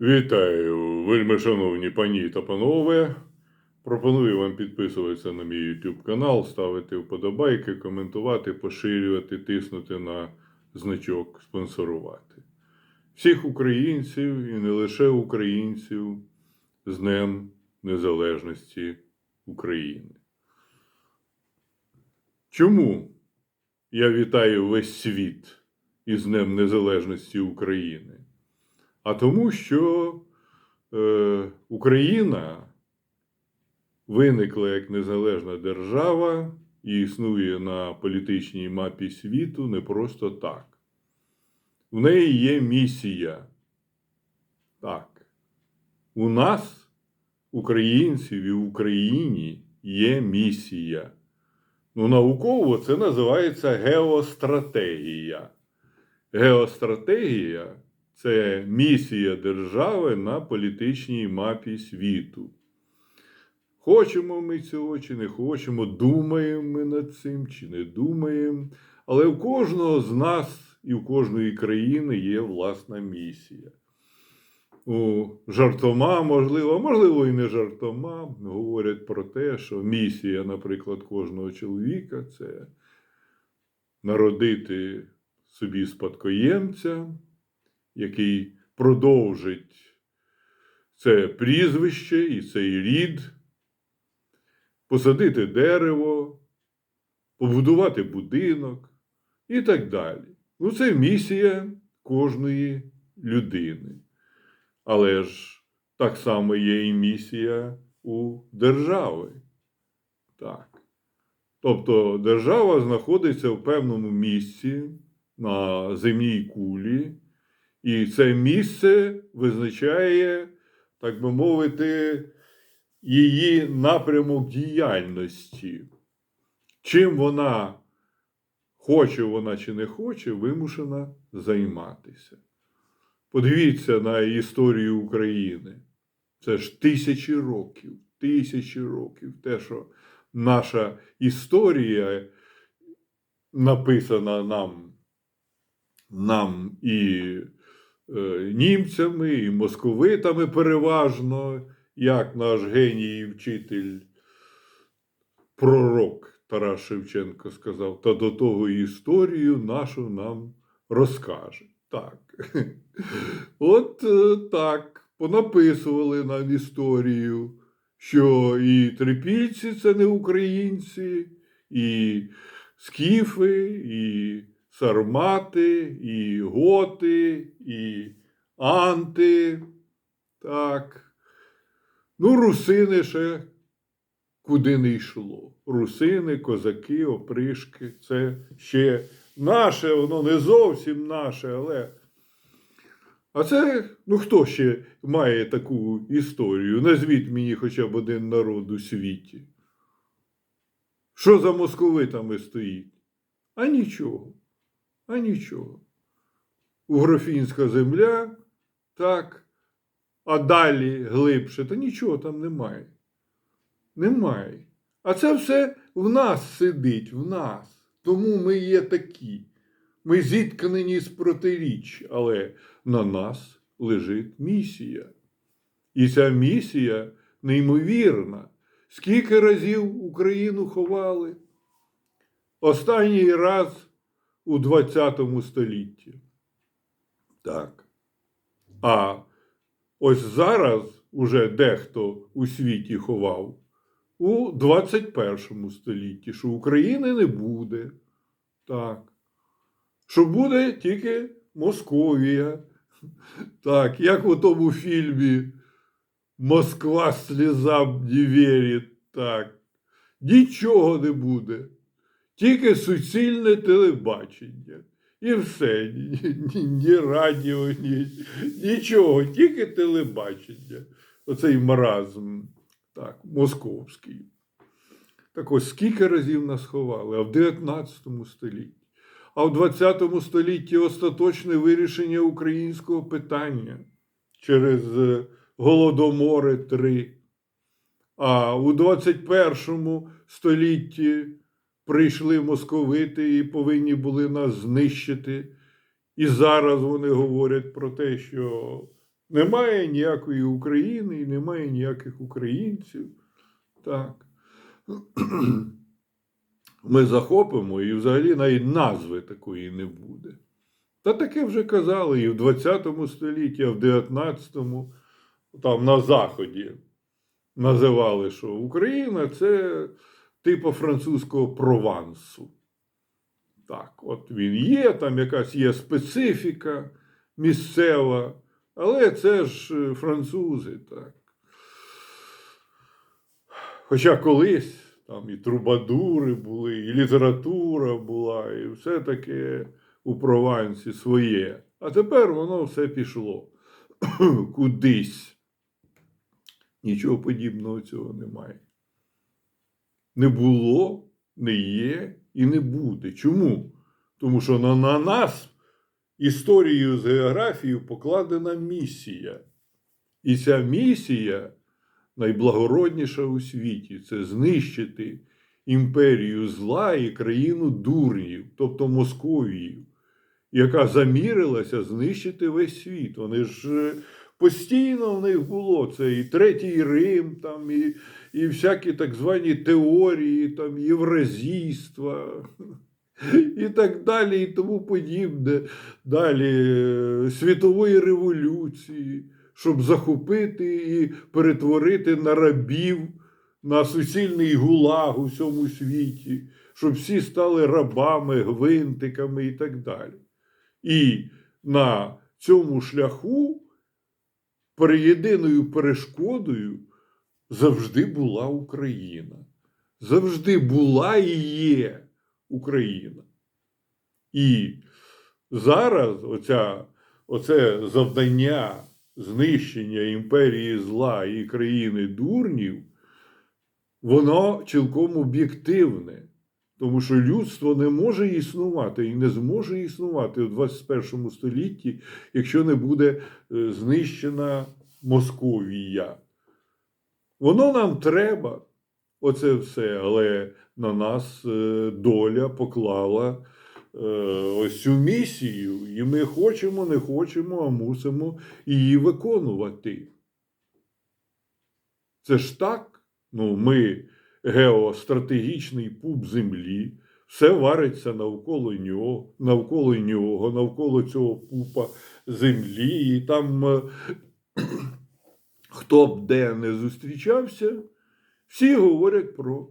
Вітаю, вельми шановні пані та панове. Пропоную вам підписуватися на мій YouTube канал, ставити вподобайки, коментувати, поширювати, тиснути на значок спонсорувати. Всіх українців і не лише українців з Днем Незалежності України. Чому я вітаю весь світ із Днем Незалежності України? А тому, що е, Україна виникла як незалежна держава і існує на політичній мапі світу не просто так. В неї є місія. Так. У нас, українців і в Україні, є місія. Ну, науково це називається геостратегія. Геостратегія це місія держави на політичній мапі світу. Хочемо ми цього чи не хочемо, думаємо ми над цим чи не думаємо. Але у кожного з нас і у кожної країни є власна місія. У жартома, можливо, можливо, і не жартома, говорять про те, що місія, наприклад, кожного чоловіка це народити собі спадкоємця, який продовжить це прізвище і цей рід, посадити дерево, побудувати будинок і так далі. Ну, це місія кожної людини. Але ж так само є і місія у держави. Так. Тобто держава знаходиться в певному місці на земній кулі. І це місце визначає, так би мовити, її напрямок діяльності. Чим вона хоче вона чи не хоче, вимушена займатися. Подивіться на історію України. Це ж тисячі років, тисячі років. Те, що наша історія написана нам, нам і німцями, і московитами переважно, як наш геній і вчитель, пророк Тарас Шевченко сказав, та до того історію нашу нам розкаже. Так. От е, так, понаписували нам історію, що і трипільці це не українці, і скіфи, і сармати, і готи, і анти. Так. Ну, русини ще куди не йшло. Русини, козаки, опришки це ще наше, воно не зовсім наше, але. А це, ну хто ще має таку історію? Назвіть мені хоча б один народ у світі. Що за московитами стоїть? А нічого. А нічого. Угрофінська земля, так, а далі глибше, та нічого там немає. Немає. А це все в нас сидить, в нас. Тому ми є такі. Ми зіткнені з протиріч, але на нас лежить місія. І ця місія неймовірна. Скільки разів Україну ховали? Останній раз у 20 столітті. Так. А ось зараз уже дехто у світі ховав у 21 столітті, що України не буде. Так. Що буде тільки Московія. Так, як у тому фільмі Москва слізам не вірить. Так. Нічого не буде. Тільки суцільне телебачення. І все, ні, ні, ні радіо, ні, нічого, тільки телебачення. Оцей маразм, так, московський. Так ось скільки разів нас ховали, а в 19 столітті. А в 20 столітті остаточне вирішення українського питання через е, Голодомори 3. А у 21 столітті прийшли московити і повинні були нас знищити. І зараз вони говорять про те, що Немає ніякої України і немає ніяких українців. Так. Ми захопимо і взагалі навіть назви такої не буде. Та таке вже казали і в 20 столітті, а в 19-му, там на Заході називали, що Україна це типу французького Провансу. Так, от він є, там якась є специфіка місцева, але це ж е, французи, так. Хоча колись там і трубадури були, і література була, і все таке у Провансі своє. А тепер воно все пішло кудись. Нічого подібного цього немає. Не було, не є і не буде. Чому? Тому що на, на нас історією з географією покладена місія. І ця місія найблагородніша у світі це знищити імперію зла і країну дурнів, тобто Московію, яка замірилася знищити весь світ. Вони ж е, постійно в них було це і Третій Рим, там, і, і всякі так звані теорії, там, євразійства. І так далі, і тому подібне. Далі е, світової революції, щоб захопити і перетворити на рабів, на суцільний гулаг у всьому світі, щоб всі стали рабами, гвинтиками і так далі. І на цьому шляху єдиною перешкодою завжди була Україна. Завжди була і є Україна. І зараз оця, оце завдання знищення імперії зла і країни дурнів, воно цілком об'єктивне. Тому що людство не може існувати і не зможе існувати у 21 столітті, якщо не буде е, знищена Московія. Воно нам треба, оце все, але на нас е, доля поклала е, ось цю місію, і ми хочемо, не хочемо, а мусимо її виконувати. Це ж так. Ну, ми геостратегічний пуп землі, все вариться навколо нього, навколо нього, навколо цього пупа землі, і там е, хто б де не зустрічався, всі говорять про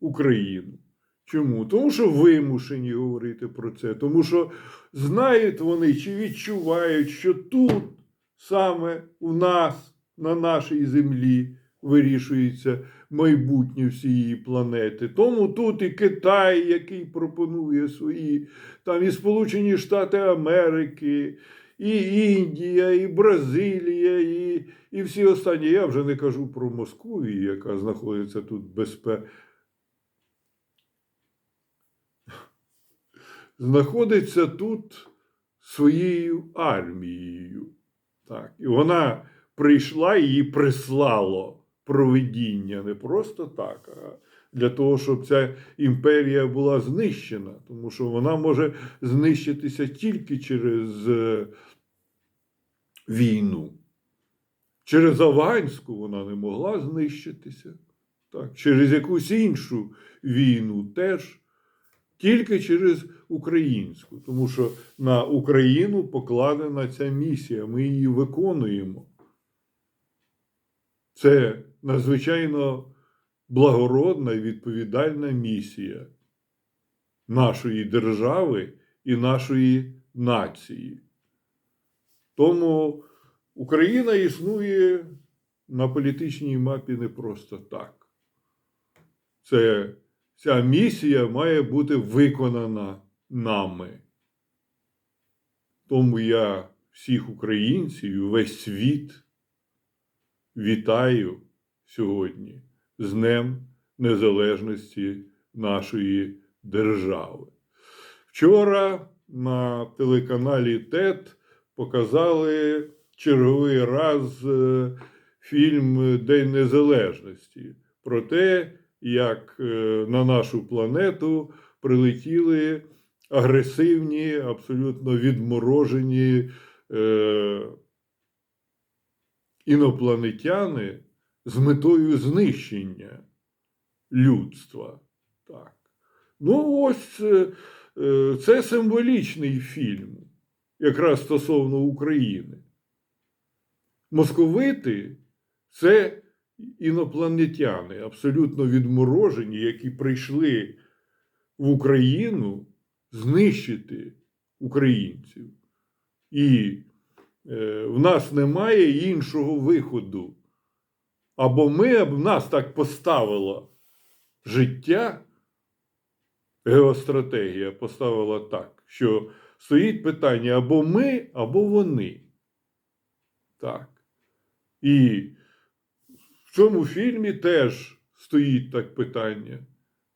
Україну. Чому? Тому що вимушені говорити про це, тому що знають вони чи відчувають, що тут саме у нас, на нашій землі, вирішується майбутнє всієї планети. Тому тут і Китай, який пропонує свої, там і Сполучені Штати Америки, і Індія, і Бразилія, і, і всі останні. Я вже не кажу про Московію, яка знаходиться тут безпе. Знаходиться тут своєю армією. Так. І вона прийшла її прислало провидіння не просто так, а для того, щоб ця імперія була знищена, тому що вона може знищитися тільки через е, війну. Через Аванську вона не могла знищитися, так, через якусь іншу війну теж. Тільки через українську, тому що на Україну покладена ця місія, ми її виконуємо. Це надзвичайно благородна і відповідальна місія нашої держави і нашої нації. Тому Україна існує на політичній мапі не просто так. Це, Ця місія має бути виконана нами. Тому я всіх українців весь світ вітаю сьогодні з Днем Незалежності нашої держави. Вчора на телеканалі ТЕТ показали черговий раз е, фільм День Незалежності про те, як е, на нашу планету прилетіли агресивні, абсолютно відморожені. е, інопланетяни з метою знищення людства. Так. Ну, ось е, е, це символічний фільм, якраз стосовно України. Московити це інопланетяни, абсолютно відморожені, які прийшли в Україну знищити українців. І е, в нас немає іншого виходу. Або ми, або нас так поставило життя, геостратегія поставила так, що стоїть питання або ми, або вони. Так. І в цьому фільмі теж стоїть так питання,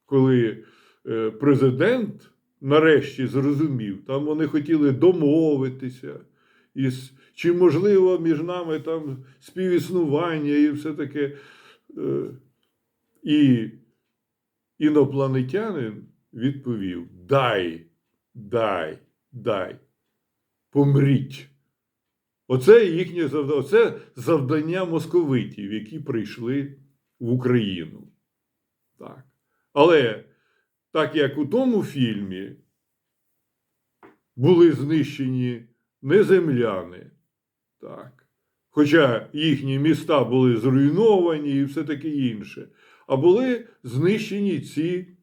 коли е, президент нарешті зрозумів, там вони хотіли домовитися, із, чи можливо між нами там співіснування і все таке. Е, і інопланетянин відповів: Дай, дай, дай, помріть. Оце їхнє завдання, оце завдання московитів, які прийшли в Україну. Так. Але так як у тому фільмі були знищені не земляни, так, хоча їхні міста були зруйновані і все таке інше, а були знищені ці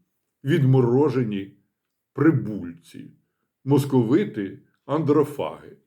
відморожені прибульці, московити, андрофаги.